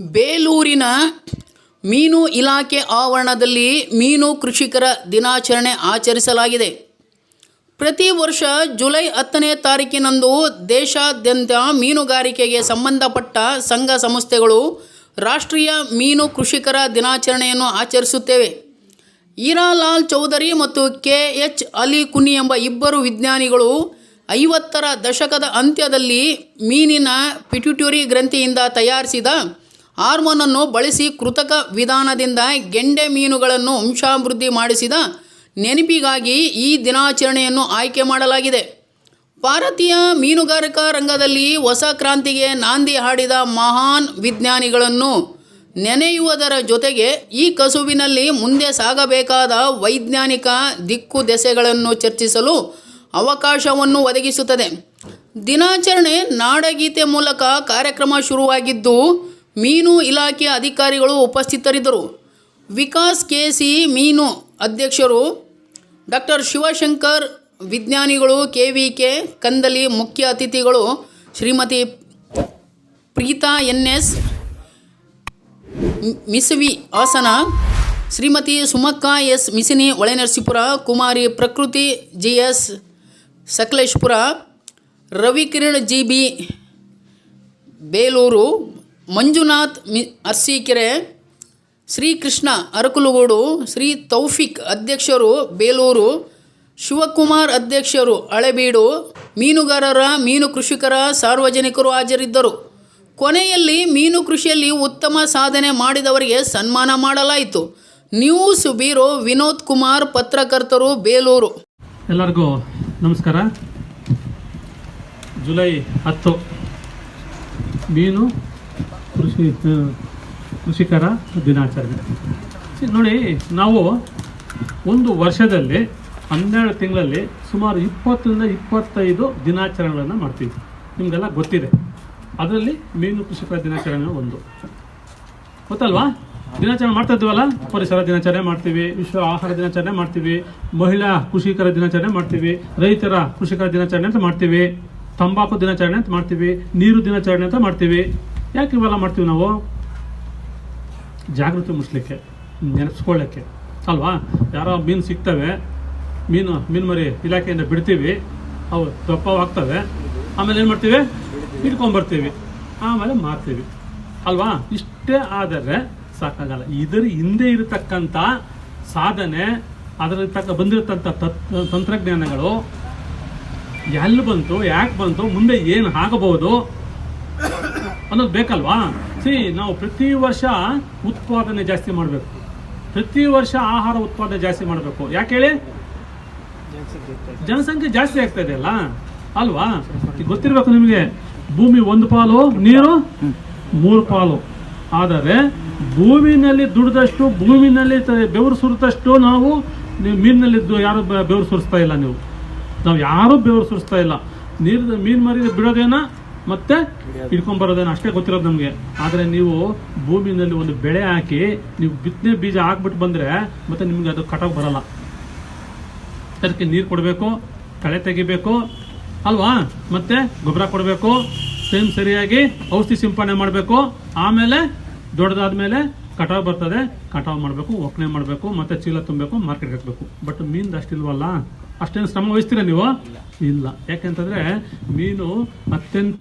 ಬೇಲೂರಿನ ಮೀನು ಇಲಾಖೆ ಆವರಣದಲ್ಲಿ ಮೀನು ಕೃಷಿಕರ ದಿನಾಚರಣೆ ಆಚರಿಸಲಾಗಿದೆ. ಪ್ರತಿ ವರ್ಷ ಜುಲೈ ಹತ್ತನೇ ತಾರೀಕಿನಂದು ದೇಶಾದ್ಯಂತ ಮೀನುಗಾರಿಕೆಗೆ ಸಂಬಂಧಪಟ್ಟ ಸಂಘ ಸಂಸ್ಥೆಗಳು ರಾಷ್ಟ್ರೀಯ ಮೀನು ಕೃಷಿಕರ ದಿನಾಚರಣೆಯನ್ನು ಆಚರಿಸುತ್ತೇವೆ. ಈರಾಲಾಲ್ ಚೌಧರಿ ಮತ್ತು ಕೆ. ಎಚ್. ಅಲಿ ಕುನಿ ಎಂಬ ಇಬ್ಬರು ವಿಜ್ಞಾನಿಗಳು ಐವತ್ತರ ದಶಕದ ಅಂತ್ಯದಲ್ಲಿ ಮೀನಿನ ಪಿಟ್ಯುಟರಿ ಗ್ರಂಥಿಯಿಂದ ತಯಾರಿಸಿದ ಹಾರ್ಮೋನನ್ನು ಬಳಸಿ ಕೃತಕ ವಿಧಾನದಿಂದ ಗೆಂಡೆ ಮೀನುಗಳನ್ನು ವಂಶಾಭಿವೃದ್ಧಿ ಮಾಡಿಸಿದ ನೆನಪಿಗಾಗಿ ಈ ದಿನಾಚರಣೆಯನ್ನು ಆಯ್ಕೆ ಮಾಡಲಾಗಿದೆ. ಭಾರತೀಯ ಮೀನುಗಾರಿಕಾ ರಂಗದಲ್ಲಿ ಹೊಸ ಕ್ರಾಂತಿಗೆ ನಾಂದಿ ಹಾಡಿದ ಮಹಾನ್ ವಿಜ್ಞಾನಿಗಳನ್ನು ನೆನೆಯುವುದರ ಜೊತೆಗೆ ಈ ಕಸುವಿನಲ್ಲಿ ಮುಂದೆ ಸಾಗಬೇಕಾದ ವೈಜ್ಞಾನಿಕ ದಿಕ್ಕು ದೆಸೆಗಳನ್ನು ಚರ್ಚಿಸಲು ಅವಕಾಶವನ್ನು ಒದಗಿಸುತ್ತದೆ. ದಿನಾಚರಣೆ ನಾಡಗೀತೆ ಮೂಲಕ ಕಾರ್ಯಕ್ರಮ ಶುರುವಾಗಿದ್ದು ಮೀನು ಇಲಾಖೆಯ ಅಧಿಕಾರಿಗಳು ಉಪಸ್ಥಿತರಿದ್ದರು. ವಿಕಾಸ್ ಕೆ ಸಿ ಮೀನು ಅಧ್ಯಕ್ಷರು ಡಾಕ್ಟರ್ ಶಿವಶಂಕರ್, ವಿಜ್ಞಾನಿಗಳು ಕೆ ವಿ ಕೆ ಕಂದಲಿ, ಮುಖ್ಯ ಅತಿಥಿಗಳು ಶ್ರೀಮತಿ ಪ್ರೀತಾ ಎನ್ ಎಸ್ ಮಿಸವಿ Hassan, Shrimati Sumakka S. ಮಿಸಿನಿ Holenarasipura Kumari Prakriti G S Sakleshpur, Ravikiran G B Belur Manjunath ಮಿ ಅರ್ಸೀಕೆರೆ, ಶ್ರೀಕೃಷ್ಣ ಅರಕುಲಗೂಡು, ಶ್ರೀ ತೌಫಿಕ್ ಅಧ್ಯಕ್ಷರು ಬೇಲೂರು, ಶಿವಕುಮಾರ್ ಅಧ್ಯಕ್ಷರು ಹಳೆಬೀಡು, ಮೀನುಗಾರರ, ಮೀನು ಕೃಷಿಕರ, ಸಾರ್ವಜನಿಕರು ಹಾಜರಿದ್ದರು. ಕೊನೆಯಲ್ಲಿ ಮೀನು ಕೃಷಿಯಲ್ಲಿ ಉತ್ತಮ ಸಾಧನೆ ಮಾಡಿದವರಿಗೆ ಸನ್ಮಾನ ಮಾಡಲಾಯಿತು. ನ್ಯೂಸ್ ಬ್ಯೂರೋ ವಿನೋದ್ ಕುಮಾರ್, ಪತ್ರಕರ್ತರು ಬೇಲೂರು. ಎಲ್ಲರಿಗೂ ನಮಸ್ಕಾರ. ಜುಲೈ ಹತ್ತು, ಮೀನು ಕೃಷಿ ಕೃಷಿಕರ ದಿನಾಚರಣೆ. ನೋಡಿ, ನಾವು ಒಂದು ವರ್ಷದಲ್ಲಿ, ಹನ್ನೆರಡು ತಿಂಗಳಲ್ಲಿ ಸುಮಾರು ಇಪ್ಪತ್ತರಿಂದ ಇಪ್ಪತ್ತೈದು ದಿನಾಚರಣೆಗಳನ್ನು ಮಾಡ್ತೀವಿ. ನಿಮಗೆಲ್ಲ ಗೊತ್ತಿದೆ. ಅದರಲ್ಲಿ ಮೀನು ಕೃಷಿಕರ ದಿನಾಚರಣೆ ಒಂದು. ಗೊತ್ತಲ್ವಾ? ದಿನಾಚರಣೆ ಮಾಡ್ತಾ ಇದ್ದೀವಲ್ಲ? ಪರಿಸರ ದಿನಾಚರಣೆ ಮಾಡ್ತೀವಿ, ವಿಶ್ವ ಆಹಾರ ದಿನಾಚರಣೆ ಮಾಡ್ತೀವಿ, ಮಹಿಳಾ ಕೃಷಿಕರ ದಿನಾಚರಣೆ ಮಾಡ್ತೀವಿ, ರೈತರ ಕೃಷಿಕರ ದಿನಾಚರಣೆ ಅಂತ ಮಾಡ್ತೀವಿ, ತಂಬಾಕು ದಿನಾಚರಣೆ ಅಂತ ಮಾಡ್ತೀವಿ, ನೀರು ದಿನಾಚರಣೆ ಅಂತ ಮಾಡ್ತೀವಿ. ಯಾಕೆ ಇವೆಲ್ಲ ಮಾಡ್ತೀವಿ ನಾವು? ಜಾಗೃತಿ ಮೂಡಿಸ್ಲಿಕ್ಕೆ, ನೆನೆಸ್ಕೊಳ್ಳೋಕ್ಕೆ, ಅಲ್ವಾ? ಯಾರೋ ಮೀನು ಸಿಗ್ತವೆ, ಮೀನು ಮೀನು ಮರಿ ಇಲಾಖೆಯಿಂದ ಬಿಡ್ತೀವಿ, ಅವು ದಪ್ಪವಾಗ್ತವೆ, ಆಮೇಲೆ ಏನು ಮಾಡ್ತೀವಿ? ಇಟ್ಕೊಂಡ್ಬರ್ತೀವಿ ಆಮೇಲೆ ಮಾರ್ತೀವಿ, ಅಲ್ವಾ? ಇಷ್ಟೇ ಆದರೆ ಸಾಕಾಗಲ್ಲ. ಇದರ ಹಿಂದೆ ಇರತಕ್ಕಂಥ ಸಾಧನೆ ಅದರ ತಕ್ಕ ಬಂದಿರತಕ್ಕಂಥ ತತ್, ತಂತ್ರಜ್ಞಾನಗಳು, ಎಲ್ಲಿ ಬಂತು, ಯಾಕೆ ಬಂತು, ಮುಂದೆ ಏನು ಆಗಬಹುದು ಅನ್ನೋದು ಬೇಕಲ್ವಾ? ಸಿ, ನಾವು ಪ್ರತಿ ವರ್ಷ ಉತ್ಪಾದನೆ ಜಾಸ್ತಿ ಮಾಡಬೇಕು. ಪ್ರತಿ ವರ್ಷ ಆಹಾರ ಉತ್ಪಾದನೆ ಜಾಸ್ತಿ ಮಾಡಬೇಕು. ಯಾಕೆ ಹೇಳಿ? ಜನಸಂಖ್ಯೆ ಜಾಸ್ತಿ ಆಗ್ತಾ ಇದೆ ಅಲ್ಲ? ಅಲ್ವಾ? ಗೊತ್ತಿರಬೇಕು ನಿಮಗೆ. ಭೂಮಿ ಒಂದು ಪಾಲು, ನೀರು ಮೂರು ಪಾಲು. ಆದರೆ ಭೂಮಿನಲ್ಲಿ ದುಡಿದಷ್ಟು, ಭೂಮಿನಲ್ಲಿ ಬೆವರು ಸುರಿದಷ್ಟು ನಾವು ನೀವು ಮೀನಿನಲ್ಲಿ ದು- ಯಾರು ಬೆವರು ಸುರಿಸ್ತಾ ಇಲ್ಲ ನೀವು. ನಾವು ಯಾರೂ ಬೆವರು ಸುರಿಸ್ತಾ ಇಲ್ಲ. ನೀರು ಮೀನು ಮರಿ ಬಿಡೋದೇನ ಮತ್ತೆ ಹಿಡ್ಕೊಂಡ್ ಬರೋದೇನು ಅಷ್ಟೇ ಗೊತ್ತಿರೋದು ನಮಗೆ. ಆದರೆ ನೀವು ಭೂಮಿನಲ್ಲಿ ಒಂದು ಬೆಳೆ ಹಾಕಿ ನೀವು ಬಿತ್ತನೆ ಬೀಜ ಹಾಕ್ಬಿಟ್ಟು ಬಂದರೆ ಮತ್ತೆ ನಿಮ್ಗೆ ಅದು ಕಟಾವ್ ಬರಲ್ಲ. ಅದಕ್ಕೆ ನೀರು ಕೊಡಬೇಕು ಕಳೆ ತೆಗಿಬೇಕು, ಅಲ್ವಾ? ಮತ್ತೆ ಗೊಬ್ಬರ ಕೊಡಬೇಕು ಟೈಮ್ ಸರಿಯಾಗಿ ಔಷಧಿ ಸಿಂಪಡಣೆ ಮಾಡಬೇಕು, ಆಮೇಲೆ ದೊಡ್ಡದಾದ್ಮೇಲೆ ಕಟಾವ್ ಬರ್ತದೆ, ಕಟಾವ್ ಮಾಡಬೇಕು, ಒಕ್ಕಣೆ ಮಾಡಬೇಕು, ಮತ್ತೆ ಚೀಲ ತುಂಬಬೇಕು, ಮಾರ್ಕೆಟ್ಗೆ ಹಾಕಬೇಕು. ಬಟ್ ಮೀನ್ದು ಅಷ್ಟಿಲ್ವಲ್ಲ? ಅಷ್ಟೇನು ಶ್ರಮ ವಹಿಸ್ತೀರಾ ನೀವು? ಇಲ್ಲ. ಯಾಕೆಂತಂದ್ರೆ ಮೀನು ಅತ್ಯಂತ